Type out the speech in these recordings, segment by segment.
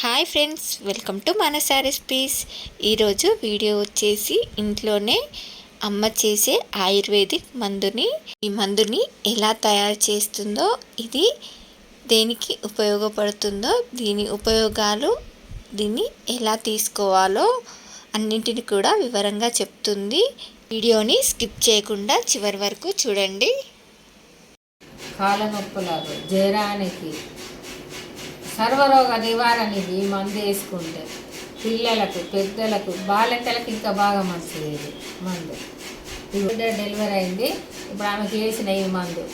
Hi friends welcome to Manasa recipes ఈరోజు video వచ్చేసి ఇంట్లోనే అమ్మ చేసే ఆయుర్వేదిక్ మందుని ఈ మందుని ఎలా తయారు చేస్తుందో ఇది దేనికి ఉపయోగపడుతుందో దీని ఉపయోగాలు దీన్ని ఎలా తీసుకోవాలో అన్నింటిని కూడా వివరంగా చెప్తుంది. వీడియోని స్కిప్ చేయకుండా చివరి వరకు చూడండి. కాళ్ళ నొప్పులకు జ్వరానికి సర్వరోగ నివారణ ఇది మందు వేసుకుంటే పిల్లలకు పెద్దలకు బాలింతలకు ఇంకా బాగా మంచిది ఇది మందు. ఈ బిడ్డ డెలివరీ అయింది. ఇప్పుడు ఆమెకి వేసిన ఈ మందు.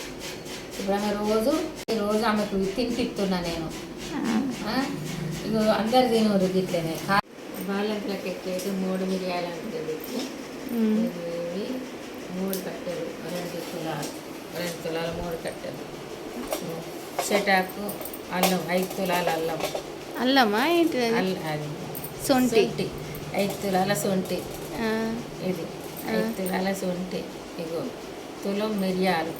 ఇప్పుడు ఆమె రోజు ఈ రోజు ఆమెకు తినిపిస్తున్నా నేను. ఆ? ఇగో అందరు తినరు గిట్లనే. బాలింతలకు ఎక్కైతే మూడు మిరియాలు ఉంటుంది. ఇవి మూడు కట్టలు. రెండు తులాలు. రెండు తులాలు మూడు కట్టలు. చెటాకు అల్లం ఐదు తులాల అల్లం. అల్లమా? ఏంటి అది? సొంటి. ఐదు తులాల సొంటి. ఇది. ఐదు తులాల సొంటి. ఇగో తులం మిరియాలు.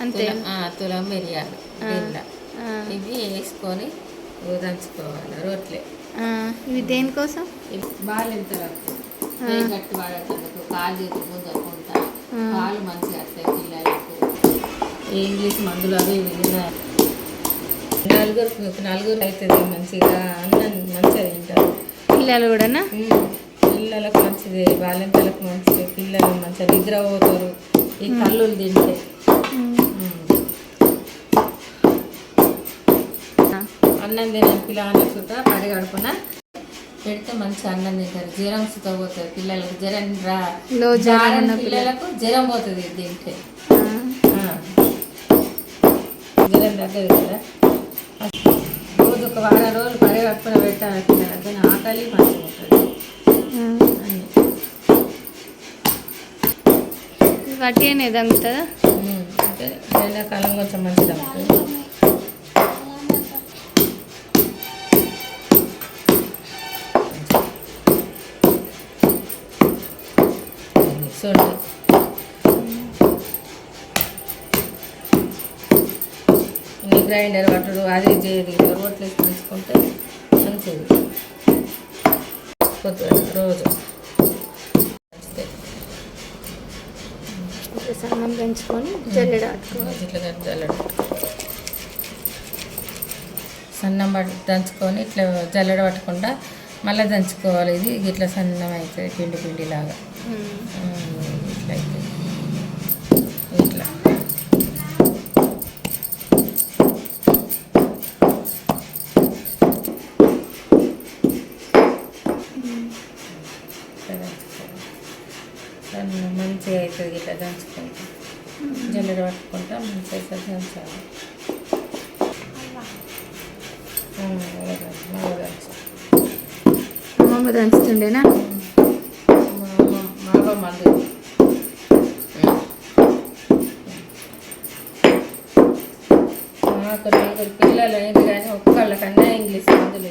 అంతే. తులం ఆ, తులం మిరియాలు. ఇవి వేసుకొని ఇగో దంచుకోవాలి రొట్టె ఆ, ఇవి దేనికోసం? బాలింతలకు చేయి గట్టి వాడేందుకు కాలు చేతులు ముందకుంటా పాలు మంచిగా వస్తాయి పిల్లలకు. ఇంగ్లీష్ మందులు అవి ఇవి. నలుగురు నలుగురు అవుతుంది మంచిగా అన్నం మంచిగా తింటారు. పిల్లలు కూడానా? పిల్లలకు మంచిది బాలింతలకు మంచిది పిల్లలు మంచిగా నిద్ర పోతారు ఈ కళ్ళు తింటే. అన్నం తినని పిల్లలని సుత పడి గడుపున పెడితే మంచి అన్నం తింటారు. జ్వరం సుత పోతుంది పిల్లలకు. జ్వరం రా పిల్లలకు జ్వరం పోతుంది తింటే. జ్వరం తగ్గదు కదా? రోజు ఒక వారం రోజులు పరిగడుపున పెట్టాలి పిల్లలకు ఆకలి మంచిగా ఉంటుంది వట్టిగానే ఉమ్, అంటే ఎండాకాలం కొంచెం మంచిది ఉంటుంది చూడండి గ్రైండర్ పట్టుడు అది చేయదు రోట్లు వేసి మంచుకుంటే మంచిది. పొద్దున రోజు. సన్నం పెంచుకొని జల్లెడ ఇట్లా జల్లెడ సన్నం పట్టు దంచుకొని ఇట్లా జల్లెడ పట్టకుండా మళ్ళీ దంచుకోవాలి. ఇది ఇట్లా సన్నం అవుతుంది పిండి పిండి లాగా ఇట్లా అవుతుంది ఇట్లా దంచు, బాగా దంచు. అమ్మమ్మ దంచుతుండేనా మా అమ్మ మందు నాకు నలుగురు పిల్లలు అయింది కానీ ఒక్కళ్ళకన్నా ఇంగ్లీష్ మందులు.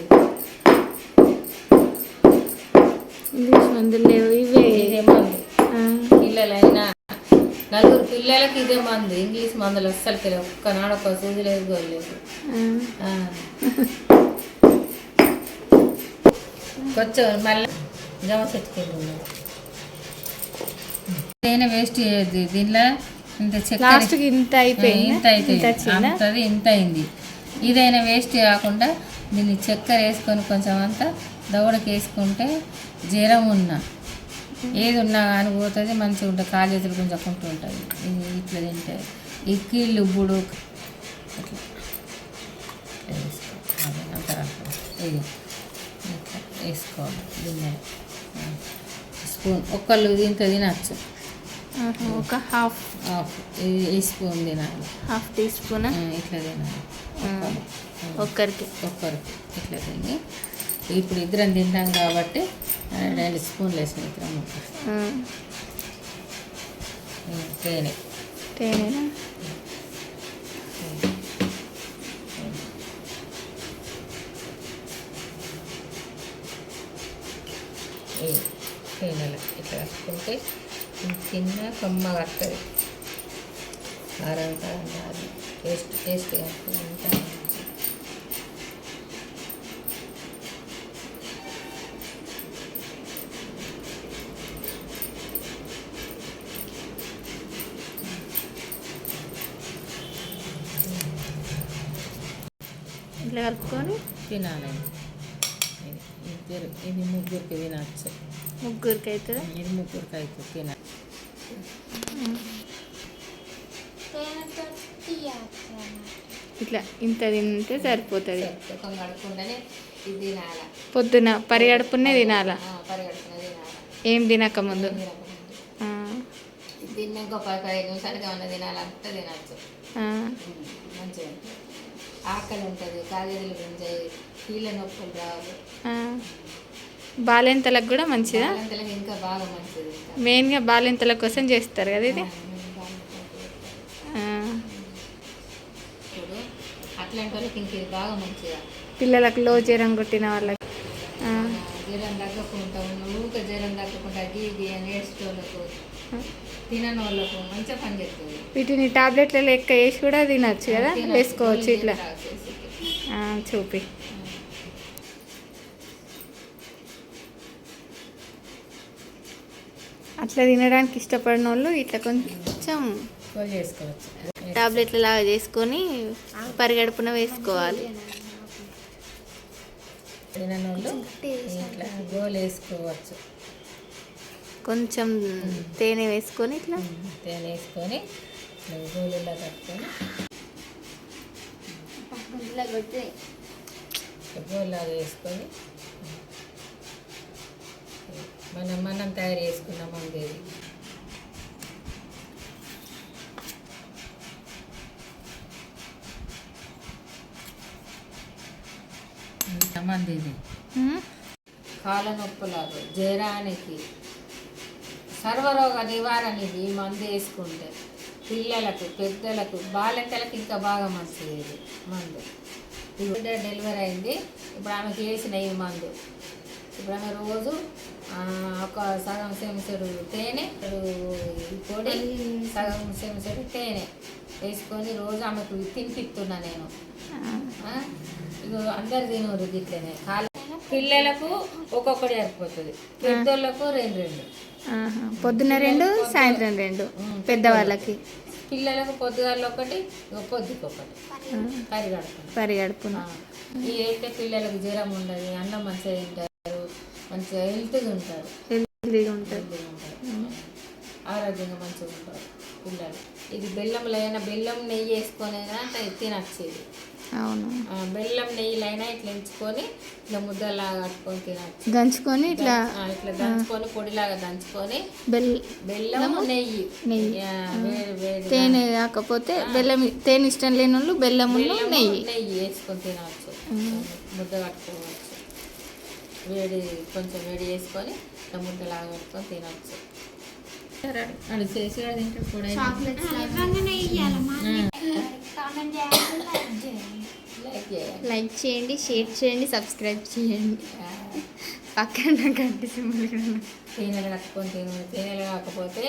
ఇంగ్లీష్ మందులు లేవు ఇవే నలుగురు పిల్లలకి ఇదే మందు ఇంగ్లీష్ మందులు అస్సలు లేవు ఒక్కనాడు ఒక సూది లేదు గోలు లేదు. ఆ. ఆ. కొంచెం మళ్ళీ జమ చెట్టుకెళ్ళి తేనె వేస్ట్ చేయొద్దు. దీనిలో ఇంత చక్కెర ఇంత అయిపోయింది? ఇంత అంతది ఇంత అయింది. ఇదైనా వేస్ట్ కాకుండా దీన్ని చక్కెర వేసుకొని కొంచెం అంతా దవడకి వేసుకుంటే జ్వరం ఉన్నా. ఏది ఉన్నా కానీ పోతుంది మంచిగా ఉంటుంది. కాలు చేతులు గుంజకుంటూ ఉంటుంది. ఇది ఇట్లా తింటే ఈ కీళ్ళు బుడు ఇట్లా ఇట్లా వేసుకోవాలి. అది అంతా రాకుండా. ఇది ఇట్లా వేసుకోవాలి. దీన్ని స్పూన్. ఒక్కళ్ళు దీంతో తినచ్చు. ఒక హాఫ్. హాఫ్. ఈ స్పూన్ తినాలి. Half teaspoon? ఇట్లా తినాలి. ఒక్కరు. ఒక్కరికి. ఒక్కరికి. ఇట్లా తిని ఇప్పుడు ఇద్దరం తింటాం కాబట్టి రెండు స్పూన్లు వేసిన ఇద్దరం తేనె. తేనెనా? తేనెల ఇట్లా కమ్మగా వస్తుంది కారం కారం కారం. టేస్ట్ టేస్ట్ అంతా ఇట్లా కలుపుకొని? తినాలి. ఇది ఇద్దరు ఇది ముగ్గురికి తినచ్చు. ముగ్గురికి అవుతుందా ఇది ముగ్గురికి అయితే తినాలి. ఇట్లా ఇంత తింటే సరిపోతుంది. పొద్దున పరిగడుపునే తినాలా? ఏం తినక ముందు? తిన్నాక ఒక పదిహేను నిమిషాలకి ఏమన్నా తినాలంటే తినచ్చు. మంచిగా ఆకలి ఉంటుంది కాగేజీలు గుంజాయి కీళ్ళ నొప్పులు రావు. బాలెంతలకు కూడా మంచిదా? బాలింతలకు ఇంకా బాగా మంచిది. మెయిన్గా బాలెంతల కోసం చేస్తారు కదా ఇది? అట్లాంటి వాళ్ళకి ఇంక ఇది బాగా మంచిగా పిల్లలకు లో జ్వరం కొట్టిన వాళ్ళకి. జ్వరం తగ్గకుండా ఊక జ్వరం తగ్గకుండా గీ గీ అని తినని వాళ్ళకు మంచిగా పని చేస్తుంది. వీటిని టాబ్లెట్ల లెక్క వేసి కూడా తినచ్చు కదా. వేసుకోవచ్చు ఇట్లా. చూపి. అట్లా తినడానికి ఇష్టపడిన వాళ్ళు ఇట్లా కొంచెం టాబ్లెట్ల లాగా చేసుకొని పరిగడుపున వేసుకోవాలి. వేసుకోవచ్చు. కొంచెం తేనె వేసుకొని ఇట్లా. తేనె వేసుకొని కట్టుకొని వేసుకొని మనం మనం తయారు చేసుకున్నాం అందేది మంది ఇది ఉమ్, కాళ్ళ నొప్పులకు జ్వరానికి సర్వరోగ నివారణకి ఈ మందు వేసుకుంటే. పిల్లలకు పెద్దలకు బాలింతలకు ఇంకా బాగా మంచిది ఇది మందు. బిడ్డ డెలివరీ అయింది. ఇప్పుడు ఆమెకి వేసిన ఈ మందు. ఇప్పుడు ఆమె రోజు ఒక సగం చెంచాడు తేనె ఇప్పుడు పొడి సగం చెంచాడు తేనె వేసుకొని రోజు ఆమెకు తినిపిస్తున్నా నేను. అందరు తినరు గిట్లనే. కాళ్ళ పిల్లలకు ఒక్కొక్కటి సరిపోతుంది. పెద్దోళ్ళకు రెండు రెండు. ఆహా. పొద్దున రెండు సాయంత్రం రెండు పెద్దవాళ్ళకి. పిల్లలకు పొద్దుగాల ఒకటి పొద్దుకి ఒకటి. ఆ, పరిగడుతుంది పరిగడుపున ఈ అయితే పిల్లలకు జ్వరం ఉండదు అన్నం మంచిగా తింటారు మంచిగా హెల్త్గా ఉంటారు. హెల్తీగా ఉంటుంది ఉంటారు. ఆరోగ్యంగా మంచిగా ఉంటారు పిల్లలు. ఇది బెల్లంలో అయినా బెల్లం నెయ్యి వేసుకొనైనా తినచ్చు ఇది అవును. బెల్లం నెయ్యిలైనా ఇట్లా ఎంచుకొని ఇట్లా ముద్దలాగా కట్టుకొని తినచ్చు దంచుకొని ఇట్లా ఇట్లా దంచుకొని పొడిలాగా దంచుకొని బెల్ బెల్లం నెయ్యి. నెయ్యి. తేనె కాకపోతే బెల్లం తేనె ఇష్టం లేని వాళ్ళు బెల్లము బెల్లము, నెయ్యి. నెయ్యి వేసుకొని తినవచ్చు. ముద్ద కట్టుకోవచ్చు. వేడి కొంచెం వేడి వేసుకొని ఇట్లా ముద్దలాగా పెట్టుకొని తినవచ్చు. అది చేసి కూడా తింటాడు కూడా లైక్ చేయండి షేర్ చేయండి సబ్స్క్రైబ్ చేయండి పక్కన గంట సింబల్ కూడా. తేనెలు కట్టుకొని తిన తేనెలు కాకపోతే